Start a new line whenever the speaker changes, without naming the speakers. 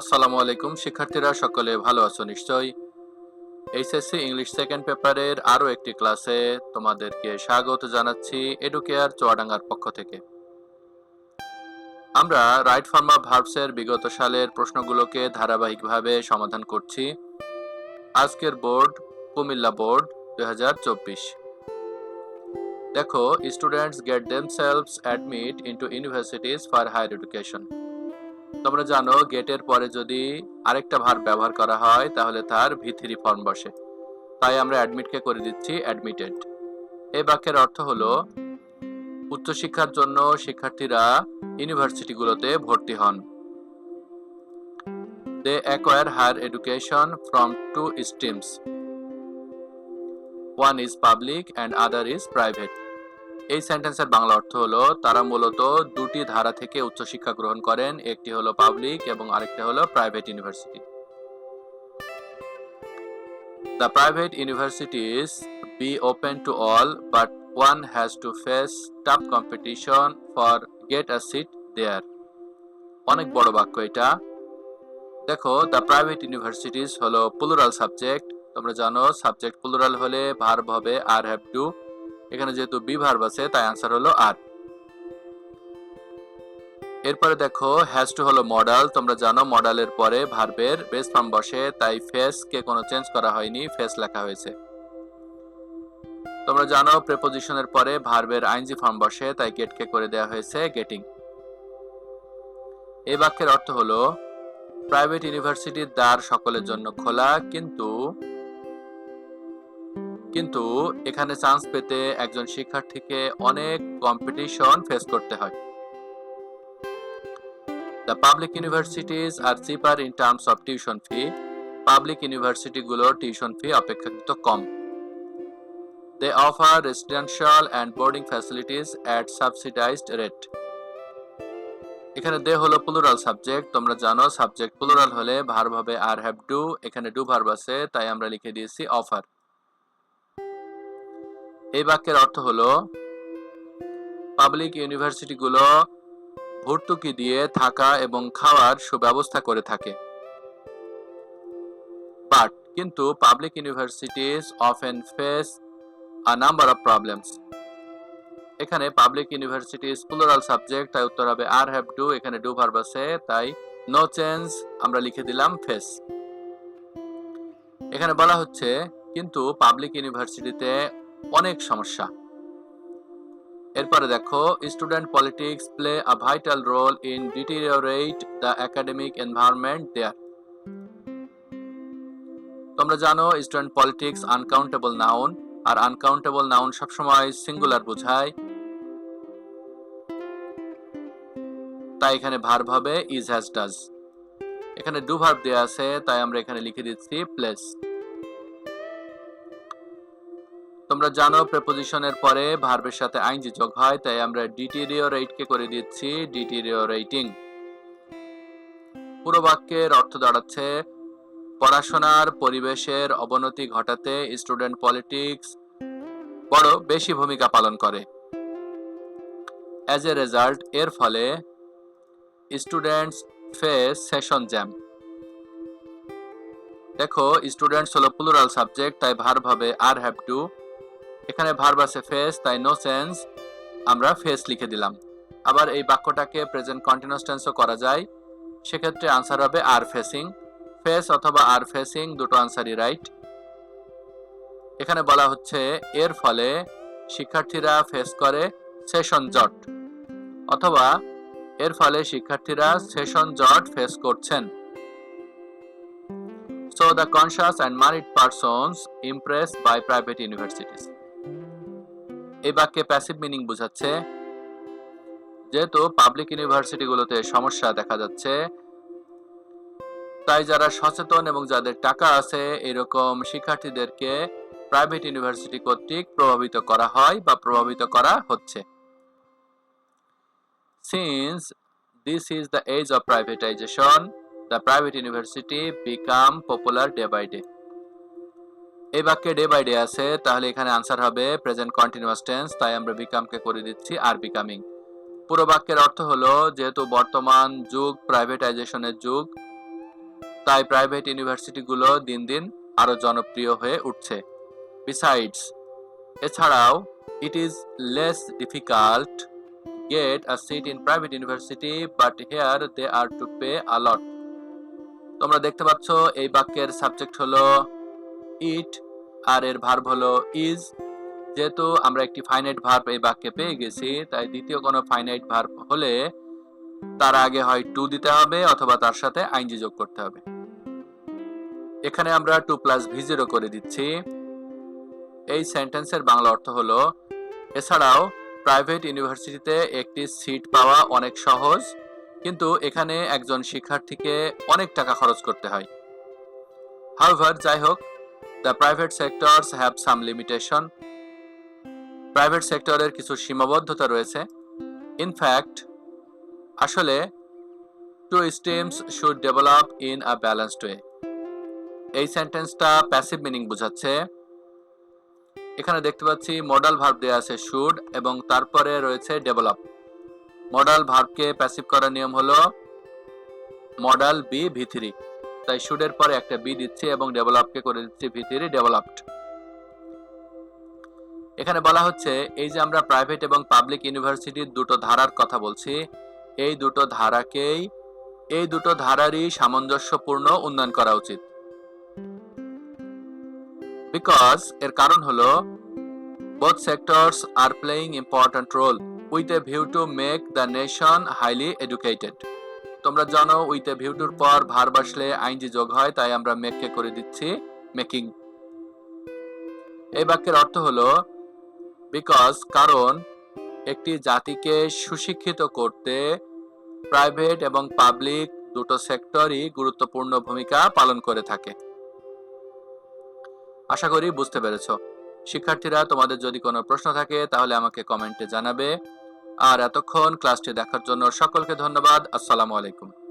আসসালামু আলাইকুম, শিক্ষার্থীরা, সকলে ভালো আছো নিশ্চয়ই? এইচএসসি ইংলিশ সেকেন্ড পেপারের আরও একটি ক্লাসে তোমাদেরকে স্বাগত জানাচ্ছি এডুকেয়ার চুয়াডাঙ্গার পক্ষ থেকে। আমরা রাইট ফর্মা ভার্বসের বিগত সালের প্রশ্নগুলোকে ধারাবাহিকভাবে সমাধান করছি। আজকের বোর্ড, কুমিল্লা বোর্ড, দুই হাজার চব্বিশ। দেখো students get themselves admit into universities for higher education তোমরা জানো, গেটের পরে যদি আরেকটা ভার ব্যবহার করা হয়, তাহলে তার ভিথিরি ফর্ম বসে। তাই আমরা অ্যাডমিটকে করে দিচ্ছি অ্যাডমিটেড। এই বাক্যের অর্থ হলো, উচ্চশিক্ষার জন্য শিক্ষার্থীরা ইউনিভার্সিটিগুলোতে ভর্তি হন। They acquire higher education from two streams one is public and other is private এই সেন্টেন্সের বাংলা অর্থ হলো তারা মূলত দুটি ধারা থেকে উচ্চশিক্ষা গ্রহণ করেন একটি হলো পাবলিক এবং আরেকটা হলো private university The private universities be open to all, but one has to face tough competition for get a seat there. অনেক বড় বাক্য এটা। দেখো দ্য প্রাইভেট ইউনিভার্সিটিস হলো প্লুরাল সাবজেক্ট তোমরা জানো সাবজেক্ট প্লুরাল হলে ভার্ব হবে আর হ্যাভ টু এখানে যেহেতু বি ভার্ব আছে, তাই আনসার হলো আর। এরপরে দেখো হ্যাজ টু হলো মডাল তোমরা জানো মডালের পরে ভার্বের বেস ফর্ম বসে, তাই ফেস কে কোনো চেঞ্জ করা হয়নি ফেস লেখা হয়েছে। তোমরা জানো প্রেপোজিশনের পরে ভার্বের আইনজি ফর্ম বসে, তাই গেট কে করে দেওয়া হয়েছে গেটিং এই বাক্যের অর্থ হলো প্রাইভেট ইউনিভার্সিটির দ্বার সকলের জন্য খোলা, কিন্তু কিন্তু এখানে চান্স পেতে একজন শিক্ষার্থীকে অনেক কম্পিটিশন ফেস করতে হয়। The public universities are cheaper in terms of tuition fee public ইউনিভার্সিটিগুলোর tuition fee অপেক্ষাকৃত কম। They offer residential and boarding facilities at subsidised rate এখানে দে হলো প্লুরাল সাবজেক্ট তোমরা জানো সাবজেক্ট প্লুরাল হলে ভার্ব হবে আর হ্যাভ ডু এখানে do verb আছে, তাই আমরা লিখে দিয়েছি অফার এই বাক্যের অর্থ হলো পাবলিক ইউনিভার্সিটিগুলো ভর্তুকি দিয়ে থাকা এবং খাওয়ার সুব্যবস্থা করে থাকে। বাট কিন্তু public universities often face a number of problems এখানে পাবলিক ইউনিভার্সিটিজ প্লুরাল সাবজেক্ট তাই উত্তর হবে আর হ্যাভ ডু এখানে ডু ভার্ব আছে, তাই নো চেঞ্জ আমরা লিখে দিলাম ফেস এখানে বলা হচ্ছে, কিন্তু পাবলিক ইউনিভার্সিটিতে অনেক সমস্যা। এরপরে দেখো student politics play a vital role in deteriorate the academic environment there তোমরা জানো স্টুডেন্ট পলিটিক্স আনকাউন্টেবল নাউন আর আনকাউন্টেবল নাউন সবসময় সিঙ্গুলার বোঝায়। তাই এখানে ভার্ব হবে ইজ হ্যাজ ডাজ এখানে ডু ভার্ব দেওয়া আছে, তাই আমরা এখানে লিখে দিচ্ছি প্লেস তোমরা জানো প্রেপোজিশনের পরে ভার্বের সাথে আইনজি যোগ হয়, তাই আমরা ডিটিরিওরেট কে করে দিচ্ছি ডিটিরিওরেটিং পুরো বাক্যের অর্থ দাঁড়াচ্ছে, পড়াশোনার পরিবেশের অবনতি ঘটাতে স্টুডেন্ট পলিটিক্স বড় বেশি ভূমিকা পালন করে। অ্যাজ এ রেজাল্ট এর ফলে স্টুডেন্টস ফেস সেশন জ্যাম দেখো স্টুডেন্টস হলো প্লুরাল সাবজেক্ট তাই ভার্ব হবে আর হ্যাভ টু এখানে ভার্ব আছে ফেস তাই নো সেন্স আমরা ফেস লিখে দিলাম। আবার এই বাক্যটাকে প্রেজেন্ট কন্টিনিউয়াস টেন্সও করা যায়। সেক্ষেত্রে আনসার হবে আর ফেসিং ফেস অথবা আর ফেসিং দুটো আনসারই রাইট এখানে বলা হচ্ছে, এর ফলে শিক্ষার্থীরা ফেস করে সেশন জট। অথবা এর ফলে শিক্ষার্থীরা সেশন জট ফেস করছেন। So, the conscious and married persons impressed by private universities. এই বাক্যে প্যাসিভ মিনিং বোঝাচ্ছে, যেহেতু পাবলিক ইউনিভার্সিটিগুলোতে সমস্যা দেখা যাচ্ছে, তাই যারা সচেতন এবং যাদের টাকা আছে, এরকম শিক্ষার্থীদেরকে প্রাইভেট ইউনিভার্সিটি কর্তৃক প্রভাবিত করা হয় বা প্রভাবিত করা হচ্ছে। Since this is the age of privatisation the private university become popular day by day এই বাক্যে ডে বাই ডে আছে, তাহলে এখানে আনসার হবে প্রেজেন্ট কন্টিনিউয়াস টেন্স তাই আমরা বিকামকে করে দিচ্ছি আর বিকামিং পুরো বাক্যের অর্থ হলো, যেহেতু বর্তমান যুগ প্রাইভেটাইজেশনের যুগ, তাই প্রাইভেট ইউনিভার্সিটিগুলো দিন দিন আরও জনপ্রিয় হয়ে উঠছে। বিসাইডস এছাড়াও it is less difficult get a seat in private university but here they are to pay a lot তোমরা দেখতে পাচ্ছ, এই বাক্যের সাবজেক্ট হলো ইট আর এর ভার্ব হলো ইজ যেহেতু আমরা একটি ফাইনাইট ভার্ব এই বাক্যে পেয়ে গেছি, তাই দ্বিতীয় কোনো ফাইনাইট ভার্ব হলে তার আগে হয় টু দিতে হবে অথবা তার সাথে আইনজি যোগ করতে হবে। এখানে আমরা টু প্লাস ভি জিরো করে দিচ্ছি। এই সেন্টেন্সের বাংলা অর্থ হলো, এছাড়াও প্রাইভেট ইউনিভার্সিটিতে একটি সিট পাওয়া অনেক সহজ, কিন্তু এখানে একজন শিক্ষার্থীকে অনেক টাকা খরচ করতে হয়। হাউভার যাই হোক the private sectors have some limitation private সেক্টরের কিছু সীমাবদ্ধতা রয়েছে। ইনফ্যাক্ট আসলে two stems should develop in a balanced way এই সেন্টেন্সটা প্যাসিভ মিনিং বোঝাচ্ছে। এখানে দেখতে পাচ্ছি মডাল ভার্ব দেওয়া আছে শুড এবং তারপরে রয়েছে ডেভেলপ মডাল ভার্বকে প্যাসিভ করার নিয়ম হলো মডাল বি ভি থ্রি তাই শুডের পরে একটা বি দিচ্ছি এবং ডেভেলপকে করে দিচ্ছি ভি ডেভেলপড এখানে বলা হচ্ছে, এই যে আমরা প্রাইভেট এবং পাবলিক ইউনিভার্সিটির দুটো ধারার কথা বলছি, এই দুটো ধারাকেই, এই দুটো ধারারই সামঞ্জস্যপূর্ণ উন্নয়ন করা উচিত। বিকজ এর কারণ হলো, both sectors are playing important role with a view to make the nation highly educated তোমরা জানো, উইথ এ ভিউটুর পর ভার বসলে আইনজি যোগ হয়, তাই আমরা মেককে করে দিচ্ছি, মেকিং। এই বাক্যের অর্থ হলো, বিকজ কারণ একটি জাতিকে সুশিক্ষিত করতে প্রাইভেট এবং পাবলিক দুটো সেক্টরই গুরুত্বপূর্ণ ভূমিকা পালন করে থাকে। আশা করি বুঝতে পেরেছ। শিক্ষার্থীরা, তোমাদের যদি কোনো প্রশ্ন থাকে, তাহলে আমাকে কমেন্টে জানাবে। আর এতক্ষণ ক্লাসটি দেখার জন্য সকলকে ধন্যবাদ। আসসালামু আলাইকুম।